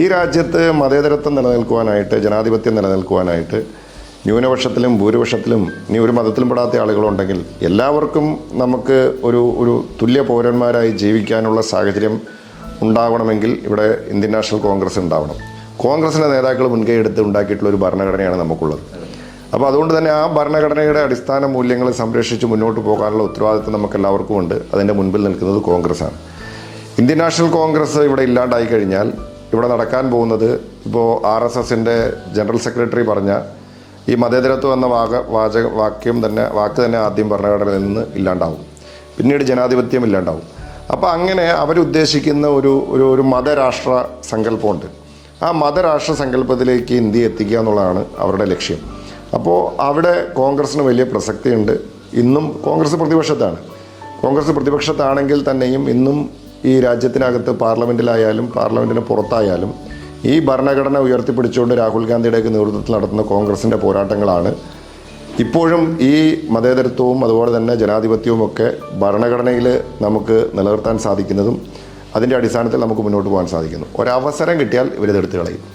ഈ രാജ്യത്ത് മതേതരത്വം നിലനിൽക്കുവാനായിട്ട് ജനാധിപത്യം നിലനിൽക്കുവാനായിട്ട് ന്യൂനപക്ഷത്തിലും ഭൂരിപക്ഷത്തിലും ഇനി ഒരു മതത്തിലും പെടാത്ത ആളുകളുണ്ടെങ്കിൽ എല്ലാവർക്കും നമുക്ക് ഒരു ഒരു തുല്യ പൗരന്മാരായി ജീവിക്കാനുള്ള സാഹചര്യം ഉണ്ടാവണമെങ്കിൽ ഇവിടെ ഇന്ത്യൻ നാഷണൽ കോൺഗ്രസ് ഉണ്ടാവണം. കോൺഗ്രസിന്റെ നേതാക്കൾ മുൻകൈ എടുത്ത് ഉണ്ടാക്കിയിട്ടുള്ള ഒരു ഭരണഘടനയാണ് നമുക്കുള്ളത്. അപ്പോൾ അതുകൊണ്ട് തന്നെ ആ ഭരണഘടനയുടെ അടിസ്ഥാന മൂല്യങ്ങൾ സംരക്ഷിച്ച് മുന്നോട്ട് പോകാനുള്ള ഉത്തരവാദിത്വം നമുക്ക് എല്ലാവർക്കും ഉണ്ട് അതിന്റെ മുൻപിൽ നിൽക്കുന്നത് കോൺഗ്രസ്സാണ്. ഇന്ത്യൻ നാഷണൽ കോൺഗ്രസ് ഇവിടെ ഇല്ലാണ്ടായി കഴിഞ്ഞാൽ ഇവിടെ നടക്കാൻ പോകുന്നത് ഇപ്പോൾ ആർ എസ് എസിന്റെ ജനറൽ സെക്രട്ടറി പറഞ്ഞ ഈ മതേതരത്വം എന്ന വാക വാചക വാക്യം തന്നെ വാക്ക് തന്നെ ആദ്യം ഭരണഘടനയിൽ നിന്ന് ഇല്ലാണ്ടാവും. പിന്നീട് ജനാധിപത്യം ഇല്ലാണ്ടാവും. അപ്പോൾ അങ്ങനെ അവരുദ്ദേശിക്കുന്ന ഒരു ഒരു ഒരു മതരാഷ്ട്ര സങ്കല്പമുണ്ട്. ആ മതരാഷ്ട്ര സങ്കല്പത്തിലേക്ക് ഇന്ത്യ എത്തിക്കുക എന്നുള്ളതാണ് അവരുടെ ലക്ഷ്യം. അപ്പോൾ അവിടെ കോൺഗ്രസ്സിന് വലിയ പ്രസക്തിയുണ്ട്. ഇന്നും കോൺഗ്രസ് പ്രതിപക്ഷത്താണ്. കോൺഗ്രസ് പ്രതിപക്ഷത്താണെങ്കിൽ തന്നെയും ഇന്നും ഈ രാജ്യത്തിനകത്ത് പാർലമെന്റിലായാലും പാർലമെന്റിന് പുറത്തായാലും ഈ ഭരണഘടന ഉയർത്തിപ്പിടിച്ചുകൊണ്ട് രാഹുൽ ഗാന്ധിയുടെയൊക്കെ നേതൃത്വത്തിൽ നടത്തുന്ന കോൺഗ്രസിന്റെ പോരാട്ടങ്ങളാണ്. ഇപ്പോഴും ഈ മതേതരത്വവും അതുപോലെ തന്നെ ജനാധിപത്യവും ഒക്കെ ഭരണഘടനയിൽ നമുക്ക് നിലനിർത്താൻ സാധിക്കുന്നതും അതിന്റെ അടിസ്ഥാനത്തിൽ നമുക്ക് മുന്നോട്ട് പോകാൻ സാധിക്കുന്നു. ഒരവസരം കിട്ടിയാൽ ഇവരിതെടുത്ത് കളയും.